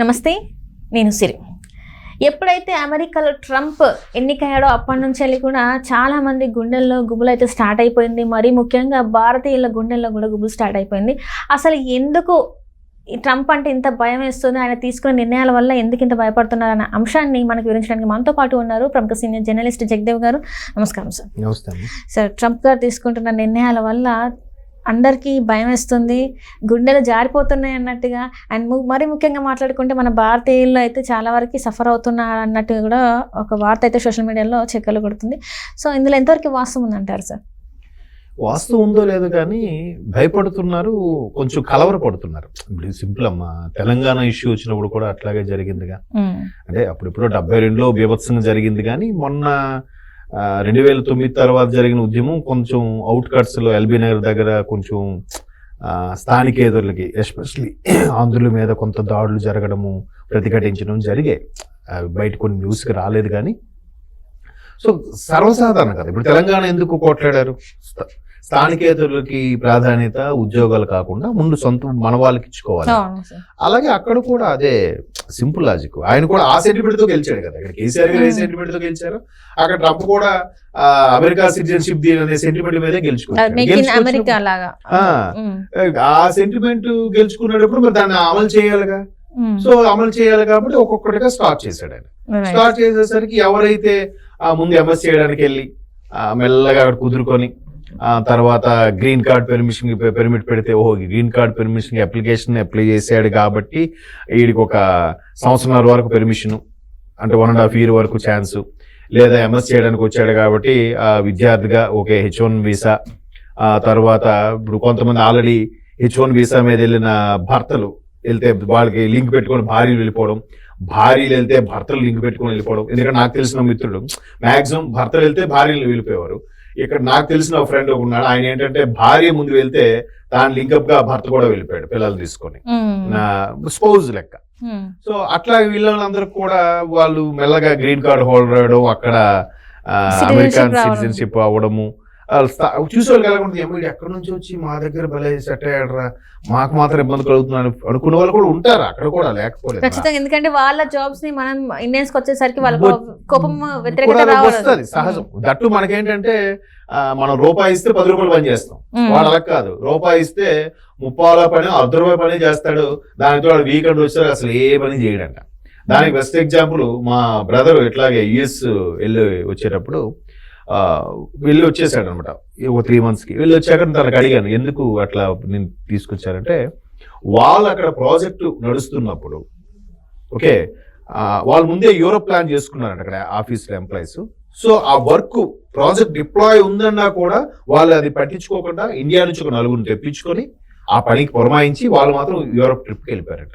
నమస్తే నేను సిరి. ఎప్పుడైతే అమెరికాలో ట్రంప్ ఎన్నికయ్యాడో అప్పటి నుంచి వెళ్ళి కూడా చాలా మంది గుండెల్లో గుబులు అయితే స్టార్ట్ అయిపోయింది. మరీ ముఖ్యంగా భారతీయుల గుండెల్లో కూడా గుబులు స్టార్ట్ అయిపోయింది. అసలు ఎందుకు ఈ ట్రంప్ అంటే ఇంత భయం వేస్తుంది? ఆయన తీసుకున్న నిర్ణయాల వల్ల ఎందుకు ఇంత భయపడుతున్నారు? అన్న అంశాన్ని మనకు వివరించడానికి మనతో పాటు ఉన్నారు ప్రముఖ సీనియర్ జర్నలిస్ట్ జగదేవ్ గారు. నమస్కారం సార్. నమస్తే అమ్మ. సార్ ట్రంప్ గారు తీసుకుంటున్న నిర్ణయాల వల్ల అందరికీ భయం వేస్తుంది. గుండెలు జారిపోతున్నాయి అన్నట్టుగా. అండ్ మరీ ముఖ్యంగా మాట్లాడుకుంటే మన భారతీయుల్లో అయితే చాలా వరకు సఫర్ అవుతున్నారు అన్నట్టు కూడా ఒక వార్త అయితే సోషల్ మీడియాలో చెక్కలు కొడుతుంది. సో ఇందులో ఎంతవరకు వాస్తవం ఉందంటారు సార్? వాస్తవం ఉందో లేదో కానీ భయపడుతున్నారు కొంచెం కలవరపడుతున్నారు. ఇప్పుడు సింపుల్ అమ్మా. తెలంగాణ ఇష్యూ వచ్చినప్పుడు కూడా అట్లాగే జరిగిందిగా. అంటే అప్పుడిప్పుడు డెబ్బై రెండులో బీభత్సంగా జరిగింది కానీ మొన్న రెండు వేల తొమ్మిది తర్వాత జరిగిన ఉద్యమం కొంచెం అవుట్ కట్స్లో ఎల్బీ నగర్ దగ్గర కొంచెం స్థానికేతరులకి ఎస్పెషలీ ఆంధ్రుల మీద కొంత దాడులు జరగడము ప్రతిఘటించడం జరిగాయి బయట కొన్ని న్యూస్కి రాలేదు కానీ. సో సర్వసాధారణం కదా. ఇప్పుడు తెలంగాణ ఎందుకు కొట్లాడారు? స్థ- స్థానికేతరులకి ప్రాధాన్యత ఉద్యోగాలు కాకుండా ముందు సొంత మన వాళ్ళకి ఇచ్చుకోవాలి. అలాగే అక్కడ కూడా అదే సింపుల్ లాజిక్. ఆయన కూడా ఆ సెంటిమెంట్తో గెలిచాడు కదా. ఇక్కడ కేసీఆర్ గారు ఏ Hmm. సెంటిమెంట్తో గెలిచారు? అక్కడ ట్రంప్ కూడా అమెరికా సిటిజన్షిప్ దీని అనే సెంటిమెంట్ మీదే గెలుచుకున్నాడు గెలుచుకొచ్చినప్పుడు- అమెరికా లాగా. ఆ. సెంటిమెంట్ గెలుచుకునేటప్పుడు మరి దాన్ని అమలు చేయాలిగా? ఉమ్, సో అమలు చేయాలి కాబట్టి ఒక్కొక్కటిగా స్టార్ట్ చేశాడు ఆయన. స్టార్ట్ చేసేసరికి ఎవరైతే ముందు ఎంఎస్ చేయడానికి వెళ్ళి ఆ, మెల్లగా అక్కడ కుదురుకొని తర్వాత గ్రీన్ కార్డ్ పెర్మిషన్ పెర్మిట్ పెడితే ఓహో green card permission application apply చేశాడు కాబట్టి వీడికి ఒక సంవత్సరంన్నర వరకు పెర్మిషన్ అంటే వన్ అండ్ హాఫ్ ఇయర్ వరకు ఛాన్స్ లేదా ఎంఎస్ చేయడానికి వచ్చాడు కాబట్టి ఆ విద్యార్థిగా ఓకే హెచ్ వన్ వీసా ఆ తర్వాత ఇప్పుడు కొంతమంది ఆల్రెడీ హెచ్ వన్ వీసా మీద వెళ్ళిన భర్తలు వెళ్తే వాళ్ళకి లింక్ పెట్టుకొని భార్యలు వెళ్ళిపోవడం భార్యలు వెళ్తే భర్తలు లింక్ పెట్టుకొని వెళ్ళిపోవడం. ఎందుకంటే నాకు తెలిసిన మిత్రుడు మాక్సిమం భర్తలు వెళ్తే భార్యలు వెళ్ళిపోయేవారు. ఇక్కడ నాకు తెలిసిన ఒక ఫ్రెండ్ ఉన్నాడు. ఆయన ఏంటంటే భార్య ముందు వెళ్తే దాని లింకప్గా భర్త కూడా వెళ్ళిపోయాడు పిల్లలు తీసుకొని. స్పౌజ్ లెక్క. సో అట్లా వీళ్ళందరూ కూడా వాళ్ళు మెల్లగా గ్రీన్ కార్డ్ హోల్డర్ అక్కడ అమెరికన్. సిటిజన్షిప్ అవ్వడము చూసేవాళ్ళు కలగకుండా ఎక్కడి నుంచి వచ్చి మా దగ్గర భలే సెట్ అయ్యాడరా. మాకు మాత్రం ఇబ్బంది కలుగుతున్నాను అనుకునే వాళ్ళు కూడా ఉంటారు అక్కడ కూడా లేకపోలేదు. ఖచ్చితంగా. ఎందుకంటే వాళ్ళ జాబ్స్ని మనం ఇండియన్స్కి వచ్చేసరికి వాళ్ళ కోపం వ్యతిరేకత వస్తుంది సహజం. దట్టు మనకేంటంటే మనం రూపాయి ఇస్తే పది రూపాయలు పని చేస్తాం. వాడు అలా కాదు. రూపాయి ఇస్తే ముప్పాల పని అర్ధ రూపాయి పని చేస్తాడు. దానితో వాడు వీకెండ్ వచ్చారు అసలు ఏ పని చేయడంట. దానికి బెస్ట్ ఎగ్జాంపుల్ మా బ్రదర్ ఇట్లాగే యుఎస్ వెళ్ళి వచ్చేటప్పుడు వెళ్ళి వచ్చేసాడు అనమాట ఒక త్రీ మంత్స్కి వెళ్ళి వచ్చాక తనకు అడిగాను ఎందుకు అట్లా నేను తీసుకొచ్చారంటే వాళ్ళు అక్కడ ప్రాజెక్టు నడుస్తున్నప్పుడు ఓకే వాళ్ళు ముందే యూరోప్ ప్లాన్ చేసుకున్నారంట అక్కడ ఆఫీస్లో ఎంప్లాయీస్ సో ఆ వర్క్ ప్రాజెక్ట్ డిప్లాయ్ ఉందన్నా కూడా వాళ్ళు అది పట్టించుకోకుండా ఇండియా నుంచి ఒక నలుగురిని తెప్పించుకొని ఆ పనికి పురమాయించి వాళ్ళు మాత్రం యూరోప్ ట్రిప్కి వెళ్ళిపోయారట.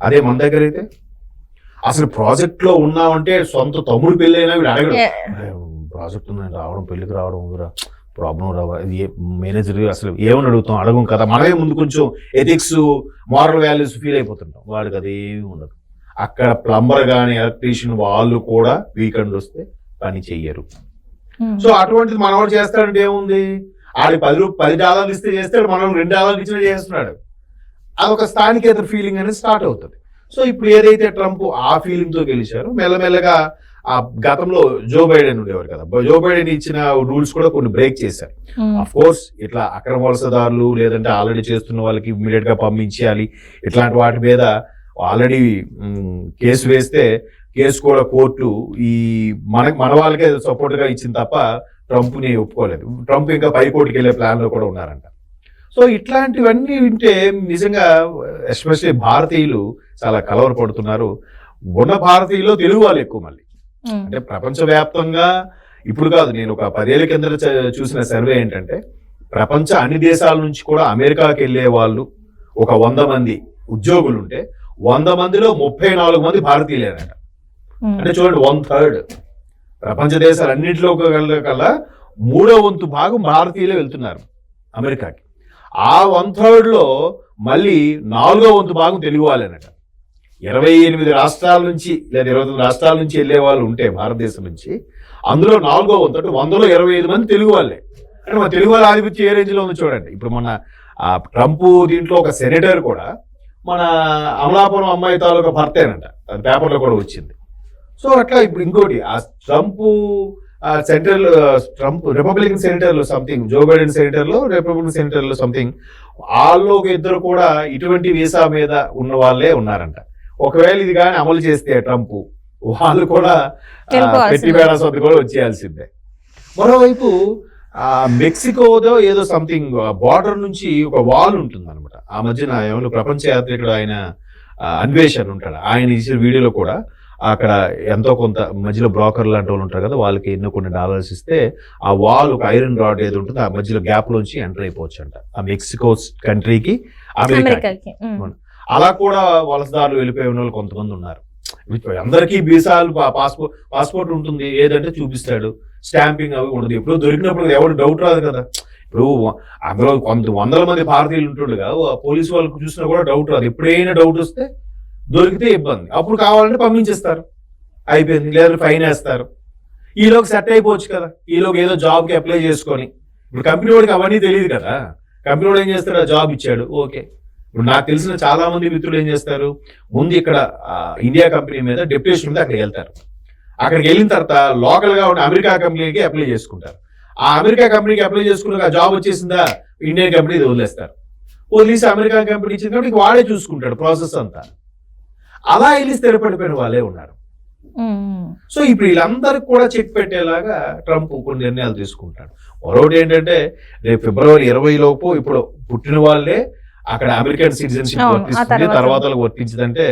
అదే మన దగ్గర అయితే అసలు ప్రాజెక్ట్లో ఉన్నామంటే సొంత తమ్ముడు పెళ్ళి అయినా వీడు అడగడు. ప్రాజెక్ట్ ఉందని రావడం పెళ్ళికి రావడం ఊరా ప్రాబ్లం రావా ఇది మేనేజర్ అసలు ఏమని అడుగుతాం? అడగం కదా. మనమే ముందు కొంచెం ఎథిక్స్ మారల్ వాల్యూస్ ఫీల్ అయిపోతుంటాం. వాడికి అదేమి ఉండదు. అక్కడ ప్లంబర్ కానీ ఎలక్ట్రీషియన్ వాళ్ళు కూడా వీకెండ్ వస్తే పని చెయ్యరు. ఉమ్, సో అటువంటిది మనవాడు చేస్తాడంటే ఏముంది? ఆడి పది రూపాయలు పది డాలర్లు ఇస్తే చేస్తాడు మనం రెండు డాలర్లు ఇచ్చినా చేస్తున్నాడు. అదొక స్థానికేతర ఫీలింగ్ అనేది స్టార్ట్ అవుతుంది. సో ఇప్పుడు ఏదైతే ట్రంప్ ఆ ఫీలింగ్తో గెలిచారో మెల్లమెల్లగా ఆ గతంలో జో బైడెన్ ఉండేవారు కదా. జో బైడెన్ ఇచ్చిన రూల్స్ కూడా కొన్ని బ్రేక్ చేశారు. అఫ్ కోర్స్ ఇట్లా అక్రమ వలసదారులు లేదంటే ఆల్రెడీ చేస్తున్న వాళ్ళకి ఇమ్మీడియట్గా పంపించాలి. ఇట్లాంటి వాటి మీద ఆల్రెడీ కేసు వేస్తే కేసు కూడా కోర్టు ఈ మన మన వాళ్ళకే సపోర్ట్గా ఇచ్చింది తప్ప ట్రంప్ని ఒప్పుకోలేదు. ట్రంప్ ఇంకా పైకోర్టుకి వెళ్ళే ప్లాన్లో కూడా ఉన్నారంట. సో ఇట్లాంటివన్నీ వింటే నిజంగా ఎస్పెషల్లీ భారతీయులు చాలా కలవరపడుతున్నారు. ఉన్న భారతీయులు తెలుగు వాళ్ళు ఎక్కువ మళ్ళీ. అంటే ప్రపంచవ్యాప్తంగా ఇప్పుడు కాదు నేను ఒక పదేళ్ళ కింద చూసిన సర్వే ఏంటంటే ప్రపంచ అన్ని దేశాల నుంచి కూడా అమెరికాకి వెళ్ళే వాళ్ళు ఒక వంద మంది ఉద్యోగులు ఉంటే వంద మందిలో ముప్పై నాలుగు మంది భారతీయులేనట. అంటే చూడండి వన్ థర్డ్ ప్రపంచ దేశాలు అన్నింటిలో కల్లా మూడో వంతు భాగం భారతీయులే వెళ్తున్నారు అమెరికాకి. ఆ వన్ థర్డ్లో మళ్ళీ నాలుగో వంతు భాగం తెలుగు వాళ్ళేనట. ఇరవై ఎనిమిది రాష్ట్రాల నుంచి లేదా ఇరవై తొమ్మిది రాష్ట్రాల నుంచి వెళ్ళే వాళ్ళు ఉంటే భారతదేశం నుంచి అందులో నాలుగో వంతు వందలో ఇరవై ఐదు మంది తెలుగు వాళ్ళే. అంటే మన తెలుగు వాళ్ళ ఆధిపత్యం ఏ రేంజ్లో ఉంది చూడండి. ఇప్పుడు మొన్న ఆ ట్రంప్ దీంట్లో ఒక సెనేటర్ కూడా మన అమలాపురం అమ్మాయి తాలూకా భర్తేనంట. అది పేపర్లో కూడా వచ్చింది. సో అట్లా ఇప్పుడు ఇంకోటి ఆ ట్రంప్ సెంట్రల్ ట్రంప్ రిపబ్లికన్ సెనేటర్లు సంథింగ్ జో బైడెన్ సెనేటర్లో రిపబ్లికన్ సెనేటర్లో సంథింగ్ వాళ్ళు ఒక ఇద్దరు కూడా ఇటువంటి వీసా మీద ఉన్న వాళ్ళే ఉన్నారంట. ఒకవేళ ఇది కానీ అమలు చేస్తే ట్రంప్ వాళ్ళు కూడా. పెట్టి బేడా సొంత కూడా వచ్చేయాల్సిందే. మరోవైపు ఆ మెక్సికోదో ఏదో సంథింగ్ బార్డర్ నుంచి ఒక వాల్ ఉంటుంది అనమాట ఆ మధ్యన ఏమన్నా ప్రపంచ యాత్రికుడు ఆయన అన్వేషణ్ ఉంటాడు. ఆయన ఇచ్చిన వీడియోలో కూడా అక్కడ ఎంతో కొంత మధ్యలో బ్రోకర్ లాంటి వాళ్ళు ఉంటారు కదా వాళ్ళకి ఎన్నో కొన్ని డాలర్స్ ఇస్తే ఆ వాల్ ఒక ఐరన్ రాడ్ ఏది ఉంటుందో ఆ మధ్యలో గ్యాప్ లోంచి ఎంటర్ అయిపోవచ్చు అంట ఆ మెక్సికో కంట్రీకి అమెరికా. అలా కూడా వలసదారులు వెళ్ళిపోయిన వాళ్ళు కొంతమంది ఉన్నారు. అందరికీ వీసాలు పాస్పోర్ట్ పాస్పోర్ట్ ఉంటుంది. ఏదంటే చూపిస్తాడు. స్టాంపింగ్ అవి ఉండదు. ఎప్పుడు దొరికినప్పుడు ఎవరు డౌట్ రాదు కదా. ఇప్పుడు అందులో కొంత వందల మంది భారతీయులు ఉంటుండగా పోలీసు వాళ్ళకి చూసినా కూడా డౌట్ రాదు. ఎప్పుడైనా డౌట్ వస్తే దొరికితే ఇబ్బంది. అప్పుడు కావాలంటే పంపించేస్తారు. అయిపోయింది. లేదా ఫైన్ వేస్తారు. ఈలోకి సెట్ అయిపోవచ్చు కదా. ఈలోకి ఏదో జాబ్కి అప్లై చేసుకొని. ఇప్పుడు కంపెనీ వాడికి అవన్నీ తెలియదు కదా. కంపెనీ వాడు ఏం చేస్తాడు? ఆ జాబ్ ఇచ్చాడు. ఓకే. ఇప్పుడు నాకు తెలిసిన చాలా మంది మిత్రులు ఏం చేస్తారు? ముందు ఇక్కడ ఇండియా కంపెనీ మీద డెప్యుటేషన్ మీద అక్కడికి వెళ్తారు. అక్కడికి వెళ్ళిన తర్వాత లోకల్గా ఉన్న అమెరికా కంపెనీకి అప్లై చేసుకుంటారు. ఆ అమెరికా కంపెనీకి అప్లై చేసుకున్నాక జాబ్ వచ్చేసిందా? ఇండియన్ కంపెనీ వదిలేస్తారు. వదిలేసి అమెరికా కంపెనీ ఇచ్చింది కాబట్టి వాడే చూసుకుంటాడు ప్రాసెస్ అంతా. అలా వెళ్ళి స్థిరపడిపోయిన వాళ్ళే ఉన్నారు. సో ఇప్పుడు వీళ్ళందరికి కూడా చెక్ పెట్టేలాగా ట్రంప్ కొన్ని నిర్ణయాలు తీసుకుంటాడు. మరొకటి ఏంటంటే రేపు ఫిబ్రవరి ఇరవై లోపు ఇప్పుడు పుట్టిన వాళ్ళే అక్కడ అమెరికన్ సిటిజన్షిప్ వర్తిస్తుంది తర్వాత. వర్తించదంటే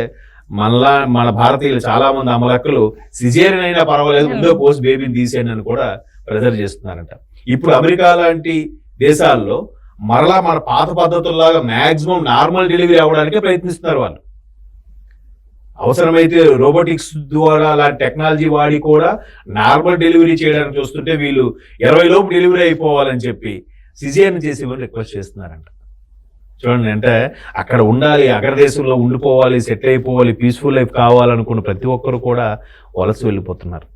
మనలా మన భారతీయులు చాలా మంది అమలక్కలు సిజేరియన్ అయినా పర్వాలేదు ముందే పోస్ట్ బేబీని తీసేయండి అని కూడా ప్రెజర్ చేస్తున్నారంట. ఇప్పుడు అమెరికా లాంటి దేశాల్లో మరలా మన పాత పద్ధతుల్లాగా మాక్సిమం నార్మల్ డెలివరీ అవ్వడానికే ప్రయత్నిస్తున్నారు వాళ్ళు. అవసరమైతే రోబోటిక్స్ ద్వారా అలాంటి టెక్నాలజీ వాడి కూడా నార్మల్ డెలివరీ చేయడానికి చూస్తుంటే వీళ్ళు ఇరవై లోపు డెలివరీ అయిపోవాలని చెప్పి సిజేరియన్ చేసి రిక్వెస్ట్ చేస్తున్నారంట. చూడండి అంటే అక్కడ ఉండాలి అగ్రదేశంలో ఉండిపోవాలి సెటిల్ అయిపోవాలి పీస్ఫుల్ లైఫ్ కావాలనుకున్న ప్రతి ఒక్కరు కూడా వలస వెళ్ళిపోతున్నారు.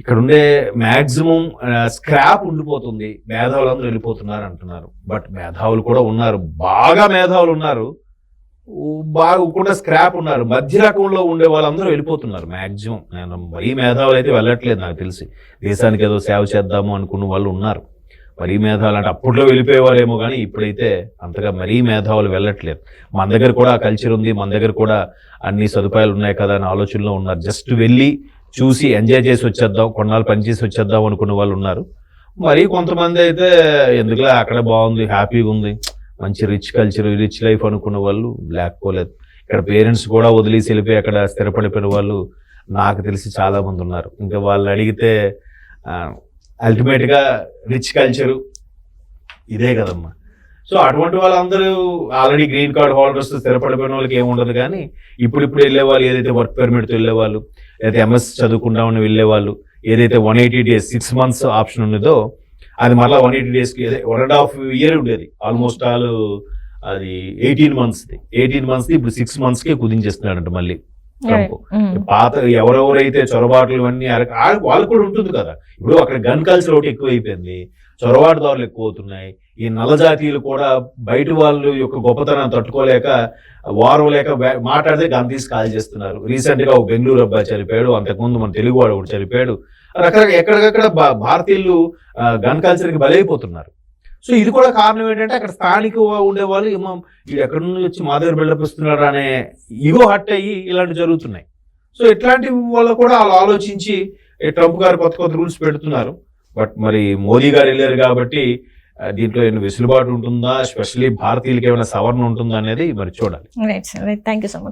ఇక్కడ ఉండే మ్యాక్సిమం స్క్రాప్ ఉండిపోతుంది. మేధావులు అందరూ వెళ్ళిపోతున్నారు అంటున్నారు. బట్ మేధావులు కూడా ఉన్నారు. బాగా మేధావులు ఉన్నారు. బాగా కూడా స్క్రాప్ ఉన్నారు. మధ్య రకంలో ఉండే వాళ్ళందరూ వెళ్ళిపోతున్నారు. మ్యాక్సిమం నేను మరీ మేధావులు అయితే వెళ్ళట్లేదు నాకు తెలిసి. దేశానికి ఏదో సేవ చేద్దాము అనుకున్న వాళ్ళు ఉన్నారు. మరీ మేధావులు అంటే అప్పట్లో వెళ్ళిపోయేవారేమో కానీ ఇప్పుడైతే అంతగా మరీ మేధావులు వెళ్ళట్లేదు. మన దగ్గర కూడా ఆ కల్చర్ ఉంది మన దగ్గర కూడా అన్ని సదుపాయాలు ఉన్నాయి కదా అని ఆలోచనలో ఉన్నారు. జస్ట్ వెళ్ళి చూసి ఎంజాయ్ చేసి వచ్చేద్దాం కొన్నాళ్ళు పని చేసి వచ్చేద్దాం అనుకున్న వాళ్ళు ఉన్నారు. మరి కొంతమంది అయితే ఎందుకులే అక్కడ బాగుంది హ్యాపీగా ఉంది మంచి రిచ్ కల్చర్ రిచ్ లైఫ్ అనుకున్న వాళ్ళు లేకపోలేదు. ఇక్కడ పేరెంట్స్ కూడా వదిలేసి వెళ్ళిపోయి అక్కడ స్థిరపడిపోయిన వాళ్ళు నాకు తెలిసి చాలామంది ఉన్నారు. ఇంకా వాళ్ళు అడిగితే అల్టిమేట్గా రిచ్ కల్చరు ఇదే కదమ్మా. సో అటువంటి వాళ్ళందరూ ఆల్రెడీ గ్రీన్ కార్డ్ హోల్డర్స్ స్థిరపడిపోయిన వాళ్ళకి ఏముండదు కానీ ఇప్పుడు ఇప్పుడు వెళ్ళే వాళ్ళు ఏదైతే వర్క్ పర్మిట్తో వెళ్ళే వాళ్ళు ఏదైతే ఎంఎస్ చదువుకుంటామని వెళ్ళే వాళ్ళు ఏదైతే one eighty days six months option ఉన్నదో అది మళ్ళీ వన్ ఎయిటీ డేస్కి వన్ అండ్ హాఫ్ ఇయర్ ఉండేది. ఆల్మోస్ట్ ఆల్ అది ఎయిటీన్ మంత్స్ది ఎయిటీన్ మంత్స్ది ఇప్పుడు సిక్స్ మంత్స్కి కుదించేస్తున్నాడంట మళ్ళీ. Trump um. పాత ఎవరెవరైతే చొరబాట్లు ఇవన్నీ వాళ్ళకు కూడా ఉంటుంది కదా. ఇప్పుడు అక్కడ గన్ కల్చర్ ఒకటి ఎక్కువ అయిపోయింది చొరబాటుదారులు ఎక్కువ అవుతున్నాయి ఈ నల్ల జాతీయులు కూడా బయట వాళ్ళు యొక్క గొప్పతనాన్ని తట్టుకోలేక వారం లేక మాట్లాడితే గన్ తీసి కాల్ చేస్తున్నారు. రీసెంట్గా ఒక బెంగళూరు అబ్బాయి చనిపోయాడు. అంతకుముందు మన తెలుగు వాడు ఒకటి చనిపోయాడు. రకరకాల ఎక్కడికక్కడ భారతీయులు ఆ, గన్ కల్చర్కి బలైపోతున్నారు. సో ఇది కూడా కారణం ఏంటంటే అక్కడ స్థానిక ఉండే వాళ్ళు ఏమో వీడు ఎక్కడి నుంచి వచ్చి మా దగ్గర బిల్డప్ ఇస్తున్నాడు అనే ఇగో హట్ అయ్యి ఇలాంటి జరుగుతున్నాయి. సో ఇట్లాంటి వాళ్ళు కూడా వాళ్ళు ఆలోచించి ట్రంప్ గారు కొత్త కొత్త రూల్స్ పెడుతున్నారు. బట్ మరి మోదీ గారు వెళ్ళారు కాబట్టి దీంట్లో ఏమైనా వెసులుబాటు ఉంటుందా? స్పెషల్లీ భారతీయులకి ఏమైనా సవరణ ఉంటుందా అనేది మరి చూడాలి. Thank you so much